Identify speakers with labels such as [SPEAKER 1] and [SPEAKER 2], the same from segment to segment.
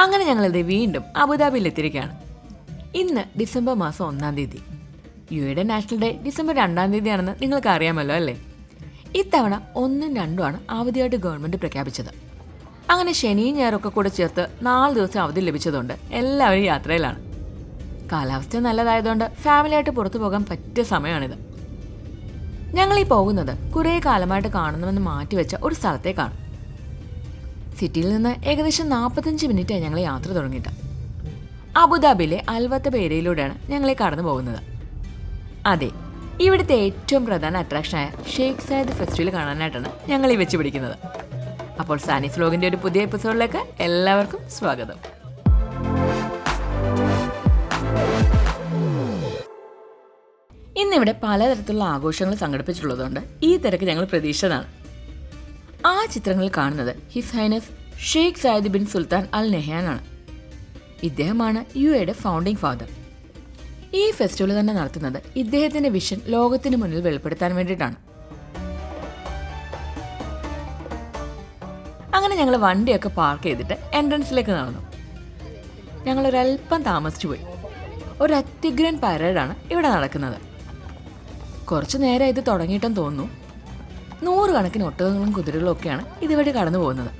[SPEAKER 1] അങ്ങനെ ഞങ്ങളിത് വീണ്ടും അബുദാബിയിൽ എത്തിയിരിക്കുകയാണ്. ഇന്ന് ഡിസംബർ മാസം ഒന്നാം തീയതി. യു എയുടെ നാഷണൽ ഡേ ഡിസംബർ രണ്ടാം തീയതിയാണെന്ന് നിങ്ങൾക്ക് അറിയാമല്ലോ അല്ലേ? ഇത്തവണ ഒന്നും രണ്ടുമാണ് അവധിയായിട്ട് ഗവൺമെന്റ് പ്രഖ്യാപിച്ചത്. അങ്ങനെ ശനിയും ഞായറൊക്കെ കൂടെ ചേർത്ത് നാല് ദിവസം അവധി ലഭിച്ചതുകൊണ്ട് എല്ലാവരും യാത്രയിലാണ്. കാലാവസ്ഥ നല്ലതായതുകൊണ്ട് ഫാമിലിയായിട്ട് പുറത്തു പോകാൻ പറ്റിയ സമയമാണിത്. ഞങ്ങൾ ഈ പോകുന്നത് കുറേ കാലമായിട്ട് കാണുന്നുവെന്ന് മാറ്റിവെച്ച ഒരു സ്ഥലത്തേക്കാണ്. സിറ്റിയിൽ നിന്ന് ഏകദേശം നാൽപ്പത്തഞ്ച് മിനിറ്റായി ഞങ്ങൾ യാത്ര തുടങ്ങിയിട്ട്. അബുദാബിയിലെ അൽവത്ത പേരയിലൂടെയാണ് ഞങ്ങളെ കടന്നു പോകുന്നത്. അതെ ഇവിടുത്തെ ഏറ്റവും പ്രധാന അട്രാക്ഷനായ ഷെയ്ഖ് സയദ് ഫെസ്റ്റിവൽ കാണാനായിട്ടാണ് ഞങ്ങൾ ഈ വെച്ച് പിടിക്കുന്നത്. അപ്പോൾ സാനിസ് വ്ലോഗിന്റെ ഒരു പുതിയ എപ്പിസോഡിലേക്ക് എല്ലാവർക്കും സ്വാഗതം. ഇന്നിവിടെ പലതരത്തിലുള്ള ആഘോഷങ്ങൾ സംഘടിപ്പിച്ചിട്ടുള്ളതുകൊണ്ട് ഈ തിരക്ക് ഞങ്ങൾ പ്രതീക്ഷിച്ചതാണ്. ആ ചിത്രങ്ങളിൽ കാണുന്നത് His Highness Sheikh Zayed bin Sultan Al നെഹ്യാനാണ് ഇദ്ദേഹമാണ് യു എയുടെ ഫൗണ്ടിംഗ് ഫാദർ ഈ ഫെസ്റ്റിവൽ തന്നെ നടത്തുന്നത് ഇദ്ദേഹത്തിന്റെ വിഷൻ ലോകത്തിന് മുന്നിൽ വെളിപ്പെടുത്താൻ വേണ്ടിയിട്ടാണ്. അങ്ങനെ ഞങ്ങൾ വണ്ടിയൊക്കെ പാർക്ക് ചെയ്തിട്ട് എൻട്രൻസിലേക്ക് നടന്നു. ഞങ്ങൾ ഒരല്പം താമസിച്ചു പോയി. ഒരു അത്യുഗ്രൻ പരേഡാണ് ഇവിടെ നടക്കുന്നത്. കുറച്ചു നേരം ഇത് തുടങ്ങിയിട്ടെന്ന് തോന്നുന്നു. നൂറുകണക്കിന് ഒട്ടകങ്ങളും കുതിരകളും ഒക്കെയാണ് ഇതുവഴി കടന്നു പോകുന്നത്.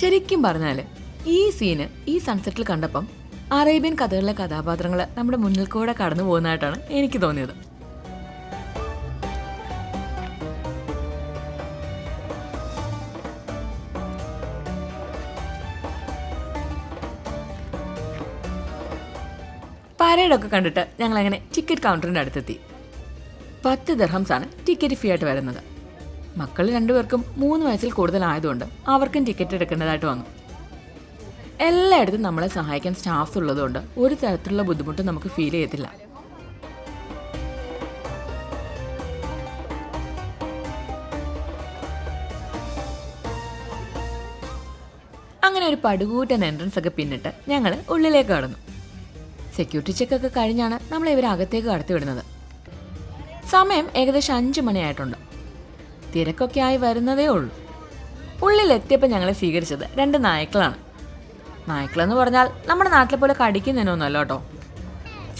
[SPEAKER 1] ശരിക്കും പറഞ്ഞാൽ ഈ സീന് ഈ സൺസെറ്റിൽ കണ്ടപ്പം അറേബ്യൻ കഥകളിലെ കഥാപാത്രങ്ങൾ നമ്മുടെ മുന്നിൽ കൂടെ കടന്നു പോകുന്നതായിട്ടാണ് എനിക്ക് തോന്നിയത്. പരേഡൊക്കെ കണ്ടിട്ട് ഞങ്ങൾ അങ്ങനെ ടിക്കറ്റ് കൗണ്ടറിന്റെ അടുത്തെത്തി. പത്ത് ദർഹംസാണ് ടിക്കറ്റ് ഫീ ആയിട്ട് വരുന്നത്. മക്കൾ രണ്ടുപേർക്കും മൂന്ന് വയസ്സിൽ കൂടുതലായതുകൊണ്ട് അവർക്കും ടിക്കറ്റ് എടുക്കേണ്ടതായിട്ട് വന്നു. എല്ലായിടത്തും നമ്മളെ സഹായിക്കാൻ സ്റ്റാഫ് ഉള്ളതുകൊണ്ട് ഒരു തരത്തിലുള്ള ബുദ്ധിമുട്ട് നമുക്ക് ഫീൽ ചെയ്യത്തില്ല. അങ്ങനെ ഒരു പടുകൂറ്റൻ എൻട്രൻസ് ഒക്കെ പിന്നിട്ട് ഞങ്ങൾ ഉള്ളിലേക്ക് കടന്നു. സെക്യൂരിറ്റി ചെക്ക് ഒക്കെ കഴിഞ്ഞാണ് നമ്മൾ ഇവരെ അകത്തേക്ക് കടത്തിവിടുന്നത് സമയം ഏകദേശം അഞ്ച് മണിയായിട്ടുണ്ട്. തിരക്കൊക്കെ ആയി വരുന്നതേ ഉള്ളൂ. ഉള്ളിലെത്തിയപ്പോൾ ഞങ്ങളെ സ്വീകരിച്ചത് രണ്ട് നായ്ക്കളാണ്. നായ്ക്കളെന്ന് പറഞ്ഞാൽ നമ്മുടെ നാട്ടിലെ പോലെ കടിക്കുന്നതിനൊന്നുമല്ല കേട്ടോ.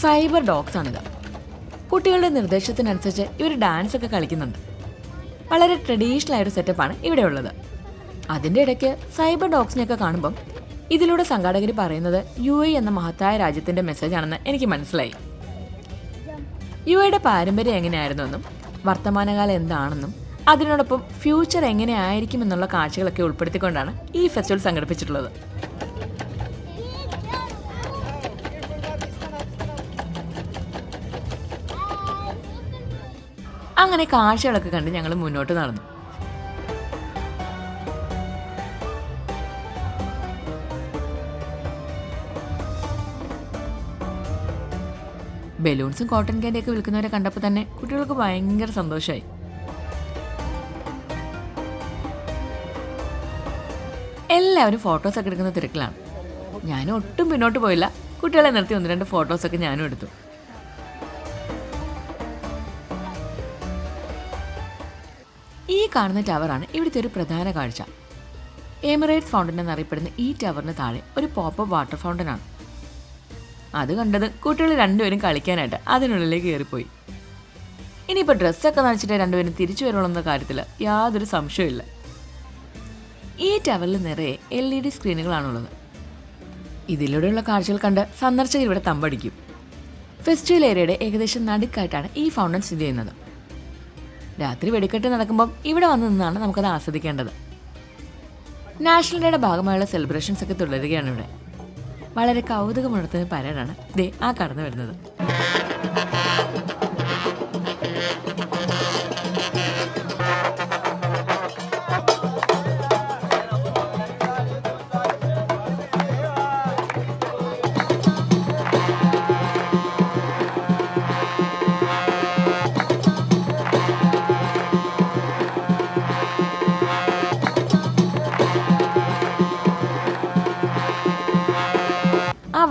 [SPEAKER 1] സൈബർ ഡോഗ്സ് ആണിത്. കുട്ടികളുടെ നിർദ്ദേശത്തിനനുസരിച്ച് ഇവർ ഡാൻസ് ഒക്കെ കളിക്കുന്നുണ്ട്. വളരെ ട്രഡീഷണൽ ആയൊരു സെറ്റപ്പാണ് ഇവിടെ ഉള്ളത് അതിന്റെ ഇടയ്ക്ക് സൈബർ ഡോഗ്സിനെയൊക്കെ കാണുമ്പം ഇതിലൂടെ സംഘാടകർ പറയുന്നത് യു എ എന്ന മഹത്തായ രാജ്യത്തിന്റെ മെസ്സേജ് ആണെന്ന് എനിക്ക് മനസ്സിലായി. യു എയുടെ പാരമ്പര്യം എങ്ങനെയായിരുന്നെന്നും വർത്തമാനകാലം എന്താണെന്നും അതിനോടൊപ്പം ഫ്യൂച്ചർ എങ്ങനെയായിരിക്കും എന്നുള്ള കാഴ്ചകളൊക്കെ ഉൾപ്പെടുത്തിക്കൊണ്ടാണ് ഈ ഫെസ്റ്റിവൽ സംഘടിപ്പിച്ചിട്ടുള്ളത്. അങ്ങനെ കാഴ്ചകളൊക്കെ കണ്ട് ഞങ്ങൾ മുന്നോട്ട് നടന്നു. ബലൂൺസും കോട്ടൺ ക്യാൻഡിയൊക്കെ വിൽക്കുന്നവരെ കണ്ടപ്പോൾ തന്നെ കുട്ടികൾക്ക് ഭയങ്കര സന്തോഷമായി എല്ലാവരും ഫോട്ടോസൊക്കെ എടുക്കുന്ന തിരക്കിലാണ്. ഞാനും ഒട്ടും പിന്നോട്ട് പോയില്ല. കുട്ടികളെ നിർത്തി ഒന്ന് രണ്ട് ഫോട്ടോസൊക്കെ ഞാനും എടുത്തു. ഈ കാണുന്ന ടവറാണ് ഇവിടുത്തെ ഒരു പ്രധാന കാഴ്ച. എമിറേറ്റ് ഫൗണ്ടൻ എന്നറിയപ്പെടുന്ന ഈ ടവറിന് താഴെ ഒരു പോപ്പ് വാട്ടർ ഫൗണ്ടൻ ആണ്. അത് കണ്ടത് കുട്ടികൾ രണ്ടുപേരും കളിക്കാനായിട്ട് അതിനുള്ളിലേക്ക് കയറിപ്പോയി. ഇനിയിപ്പോൾ ഡ്രസ്സൊക്കെ നനച്ചിട്ട് രണ്ടുപേരും തിരിച്ചു വരണമെന്ന കാര്യത്തിൽ യാതൊരു സംശയമില്ല ഈ ടവറിൽ നിറയെ എൽ ഇ ഡി സ്ക്രീനുകളാണുള്ളത്. ഇതിലൂടെയുള്ള കാഴ്ചകൾ കണ്ട് സന്ദർശകർ ഇവിടെ തമ്പടിക്കും. ഫെസ്റ്റിവൽ ഏരിയയുടെ ഏകദേശം നടുക്കായിട്ടാണ് ഈ ഫൗണ്ടൻ സ്ഥിതി ചെയ്യുന്നത്. രാത്രി വെടിക്കെട്ട് നടക്കുമ്പം ഇവിടെ വന്ന് നിന്നാണ് നമുക്കത് ആസ്വദിക്കേണ്ടത്. നാഷണൽ ഡേയുടെ ഭാഗമായുള്ള സെലിബ്രേഷൻസ് ഒക്കെ തുടരുകയാണ് ഇവിടെ. വളരെ കൗതുകമുണർത്തുന്ന പരേഡാണ് ദേ ആ കടന്നു വരുന്നത്.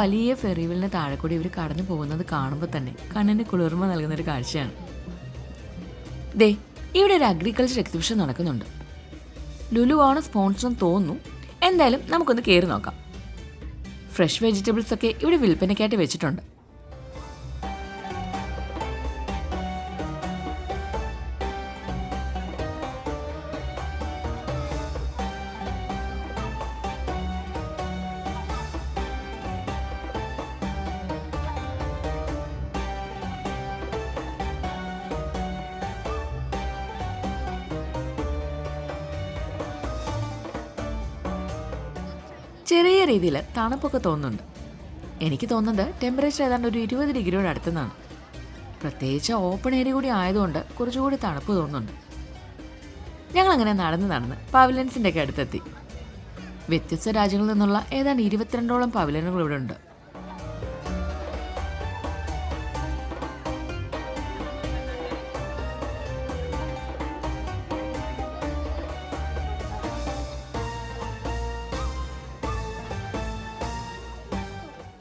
[SPEAKER 1] വലിയ ഫെറിവിലിന് താഴെ കൂടി ഇവർ കടന്നു പോകുന്നത് കാണുമ്പോൾ തന്നെ കണ്ണിന് കുളിർമ നൽകുന്ന ഒരു കാഴ്ചയാണ്. ദേ ഇവിടെ ഒരു അഗ്രികൾച്ചർ എക്സിബിഷൻ നടക്കുന്നുണ്ട്. ലുലു ആണ് സ്പോൺസർ എന്ന് തോന്നുന്നു. എന്തായാലും നമുക്കൊന്ന് കയറി നോക്കാം. ഫ്രഷ് വെജിറ്റബിൾസ് ഒക്കെ ഇവിടെ വിൽപ്പനയ്ക്കായിട്ട് വെച്ചിട്ടുണ്ട്. ചെറിയ രീതിയിൽ തണുപ്പൊക്കെ തോന്നുന്നുണ്ട്. എനിക്ക് തോന്നുന്നത് ടെമ്പറേച്ചർ ഏതാണ്ട് ഒരു ഇരുപത് ഡിഗ്രിയോട് അടുത്തുനിന്നാണ് പ്രത്യേകിച്ച് ഓപ്പൺ ഏരിയ കൂടി ആയതുകൊണ്ട് കുറച്ചുകൂടി തണുപ്പ് തോന്നുന്നുണ്ട്. ഞങ്ങളങ്ങനെ നടന്ന് നടന്ന് പവലൻസിന്റെ ഒക്കെ അടുത്തെത്തി. വ്യത്യസ്ത രാജ്യങ്ങളിൽ നിന്നുള്ള ഏതാണ്ട് ഇരുപത്തിരണ്ടോളം പവലനുകൾ ഇവിടെ ഉണ്ട്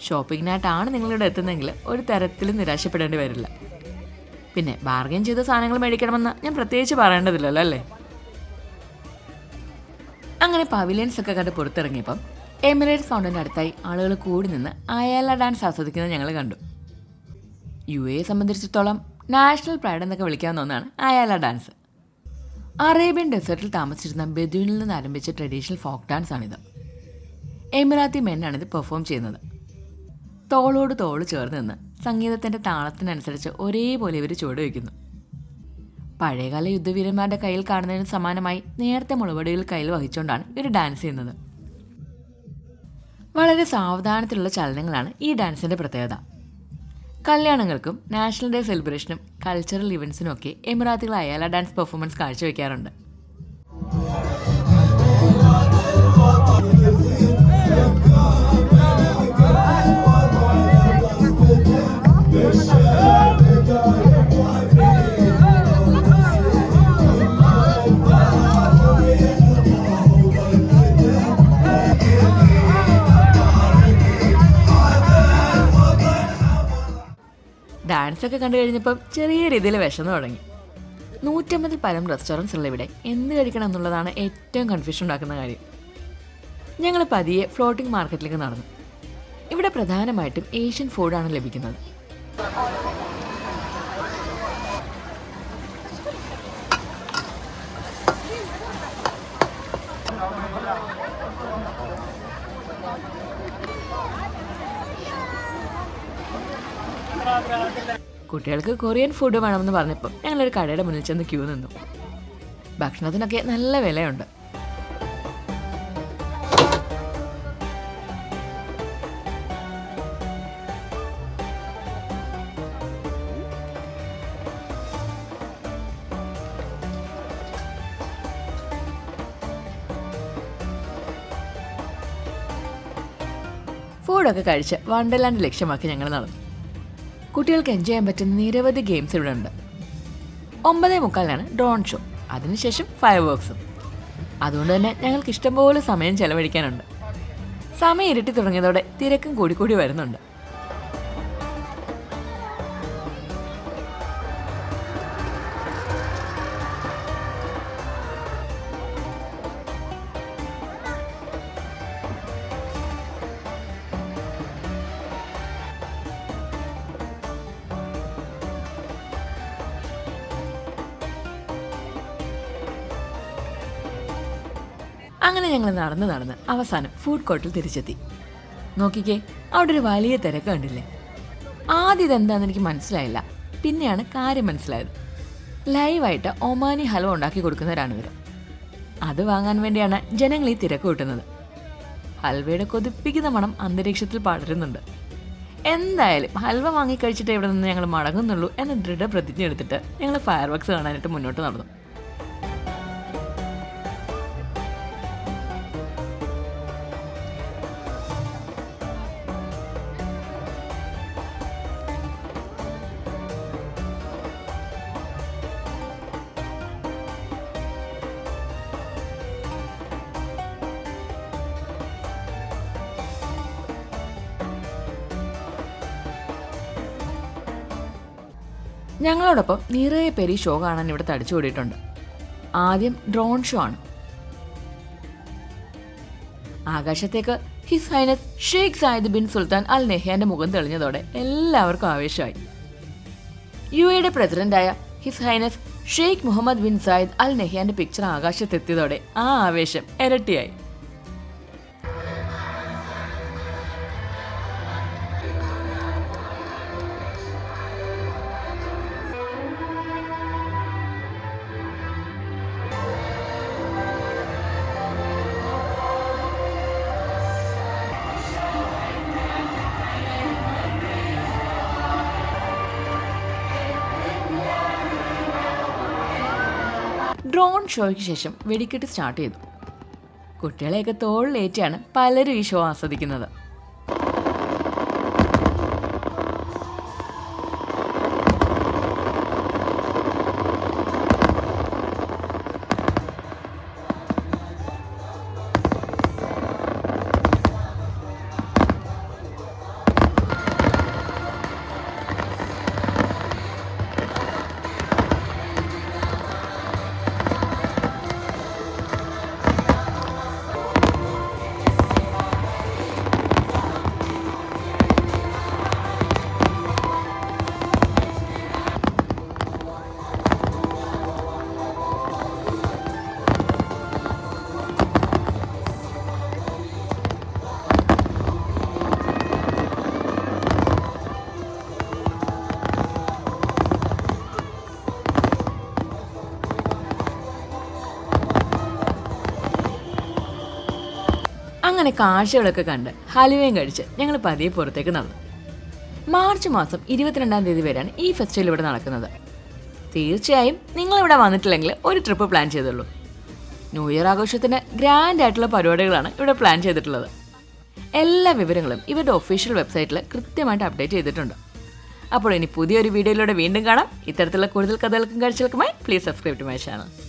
[SPEAKER 1] ഷോപ്പിങ്ങിനായിട്ടാണ് നിങ്ങളിവിടെ എത്തുന്നതെങ്കിൽ ഒരു തരത്തിലും നിരാശപ്പെടേണ്ടി വരില്ല. പിന്നെ ബാർഗൈൻ ചെയ്ത സാധനങ്ങൾ മേടിക്കണമെന്ന് ഞാൻ പ്രത്യേകിച്ച് പറയേണ്ടതില്ലല്ലോ അല്ലേ? അങ്ങനെ പവിലിയൻസ് ഒക്കെ കണ്ട് പുറത്തിറങ്ങിയപ്പം എമിറേറ്റ് ഫൗണ്ടന്റെ അടുത്തായി ആളുകൾ കൂടി നിന്ന് അയാല ഡാൻസ് ആസ്വദിക്കുന്നത് ഞങ്ങൾ കണ്ടു. യു എയെ സംബന്ധിച്ചിടത്തോളം നാഷണൽ പ്രൈഡ് എന്നൊക്കെ വിളിക്കാവുന്ന ഒന്നാണ് അയാല ഡാൻസ് അറേബ്യൻ ഡെസേർട്ടിൽ താമസിച്ചിരുന്ന ബെദുവിനിൽ നിന്ന് ആരംഭിച്ച ട്രഡീഷണൽ ഫോക്ക് ഡാൻസ് ആണിത്. എമിറാത്തി മെന്നാണ് ഇത് പെർഫോം ചെയ്യുന്നത്. തോളോട് തോൾ ചേർന്ന് നിന്ന് സംഗീതത്തിന്റെ താളത്തിനനുസരിച്ച് ഒരേപോലെ ഇവർ ചുവട് വയ്ക്കുന്നു. പഴയകാല യുദ്ധവീരന്മാരുടെ കയ്യിൽ കാണുന്നതിന് സമാനമായി നേരത്തെ മുളവടികൾ കയ്യിൽ വഹിച്ചുകൊണ്ടാണ് ഇവർ ഡാൻസ് ചെയ്യുന്നത്. വളരെ സാവധാനത്തിലുള്ള ചലനങ്ങളാണ് ഈ ഡാൻസിന്റെ പ്രത്യേകത. കല്യാണങ്ങൾക്കും നാഷണൽ ഡേ സെലിബ്രേഷനും കൾച്ചറൽ ഇവൻസിനും ഒക്കെ എമിറാത്തികൾ അയാല ഡാൻസ് പെർഫോമൻസ് കാഴ്ചവെക്കാറുണ്ട്. ഒക്കെ കണ്ടു കഴിഞ്ഞപ്പം ചെറിയ രീതിയിൽ വിശന്നു തുടങ്ങി. നൂറ്റമ്പതിൽ പരം റെസ്റ്റോറന്റ്സ് ഉള്ള ഇവിടെ എന്ത് കഴിക്കണം എന്നുള്ളതാണ് ഏറ്റവും കൺഫ്യൂഷൻ ഉണ്ടാക്കുന്ന കാര്യം. ഞങ്ങൾ പതിയെ ഫ്ലോട്ടിംഗ് മാർക്കറ്റിലേക്ക് നടന്നു. ഇവിടെ പ്രധാനമായിട്ടും ഏഷ്യൻ ഫുഡാണ് ലഭിക്കുന്നത്. കുട്ടികൾക്ക് കൊറിയൻ ഫുഡ് വേണമെന്ന് പറഞ്ഞപ്പോൾ ഞങ്ങളൊരു കടയുടെ മുന്നിൽ ചെന്ന് ക്യൂ നിന്നു. ഭക്ഷണത്തിനൊക്കെ നല്ല വിലയുണ്ട്. ഫുഡൊക്കെ കഴിച്ച് വണ്ടർലാൻഡ് ലക്ഷ്യമാക്കി ഞങ്ങൾ നടന്നു. കുട്ടികൾക്ക് എൻജോയ് ചെയ്യാൻ പറ്റുന്ന നിരവധി ഗെയിംസ് ഇവിടെ ഉണ്ട്. ഒമ്പതേ മുക്കാലിനാണ് ഡ്രോൺ ഷോ അതിനുശേഷം ഫയർ വർക്ക്സും അതുകൊണ്ട് തന്നെ ഞങ്ങൾക്ക് ഇഷ്ടംപോലെ സമയം ചെലവഴിക്കാനുണ്ട്. സമയം ഇരട്ടി തുടങ്ങിയതോടെ തിരക്കും കൂടിക്കൂടി വരുന്നുണ്ട്. അങ്ങനെ ഞങ്ങൾ നടന്ന് നടന്ന് അവസാനം ഫുഡ് കോർട്ടിൽ തിരിച്ചെത്തി. നോക്കിക്കേ അവിടെ ഒരു വലിയ തിരക്ക് കണ്ടില്ലേ? ആദ്യം ഇതെന്താണെന്ന് എനിക്ക് മനസ്സിലായില്ല. പിന്നെയാണ് കാര്യം മനസ്സിലായത്. ലൈവായിട്ട് ഒമാനി ഹൽവ ഉണ്ടാക്കി കൊടുക്കുന്നവരാണ് ഇവർ അത് വാങ്ങാൻ വേണ്ടിയാണ് ജനങ്ങൾ ഈ തിരക്ക് കൂട്ടുന്നത്. ഹൽവയുടെ കൊതിപ്പിക്കുന്ന മണം അന്തരീക്ഷത്തിൽ പടരുന്നുണ്ട്. എന്തായാലും ഹൽവ വാങ്ങിക്കഴിച്ചിട്ട് ഇവിടെ നിന്ന് ഞങ്ങൾ മടങ്ങുന്നുള്ളൂ എന്ന ദൃഢപ്രതിജ്ഞ എടുത്തിട്ട് ഞങ്ങൾ ഫയർ വർക്ക്സ് കാണാനായിട്ട് മുന്നോട്ട് നടന്നു. ഞങ്ങളോടൊപ്പം നിറയെ പേര് ഈ ഷോ കാണാൻ ഇവിടെ തടിച്ചു കൂടിയിട്ടുണ്ട്. ആദ്യം ഡ്രോൺ ഷോ ആണ്. ആകാശത്തേക്ക് His Highness Sheikh Zayed bin Sultan Al നെഹ്യാന്റെ മുഖം തെളിഞ്ഞതോടെ എല്ലാവർക്കും ആവേശമായി. യു എയുടെ പ്രസിഡന്റായ His Highness Sheikh Mohammed bin Zayed Al നെഹ്യാന്റെ picture ആകാശത്തെത്തിയതോടെ ആ ആവേശം ഇരട്ടിയായി. ഷോയ്ക്ക് ശേഷം വെടിക്കെട്ട് സ്റ്റാർട്ട് ചെയ്തു. കുട്ടികളെയൊക്കെ തോളിലേറ്റാണ് പലരും ഈ ഷോ ആസ്വദിക്കുന്നത്. അങ്ങനെ കാഴ്ചകളൊക്കെ കണ്ട് ഹലുവയും കഴിച്ച് ഞങ്ങൾ പതിയെ പുറത്തേക്ക് നടന്നു. മാർച്ച് മാസം ഇരുപത്തിരണ്ടാം തീയതി വരെയാണ് ഈ ഫെസ്റ്റിവൽ ഇവിടെ നടക്കുന്നത്. തീർച്ചയായും നിങ്ങൾ ഇവിടെ വന്നിട്ടില്ലെങ്കിൽ ഒരു ട്രിപ്പ് പ്ലാൻ ചെയ്തുള്ളൂ. ന്യൂ ഇയർ ആഘോഷത്തിന് ഗ്രാൻഡ് ആയിട്ടുള്ള പരിപാടികളാണ് ഇവിടെ പ്ലാൻ ചെയ്തിട്ടുള്ളത്. എല്ലാ വിവരങ്ങളും ഇവരുടെ ഒഫീഷ്യൽ വെബ്സൈറ്റിൽ കൃത്യമായിട്ട് അപ്ഡേറ്റ് ചെയ്തിട്ടുണ്ട്. അപ്പോൾ ഇനി പുതിയൊരു വീഡിയോയിലൂടെ വീണ്ടും കാണാം. ഇത്തരത്തിലുള്ള കൂടുതൽ കഥകൾക്കും കാഴ്ചകൾക്കുമായി please subscribe to my channel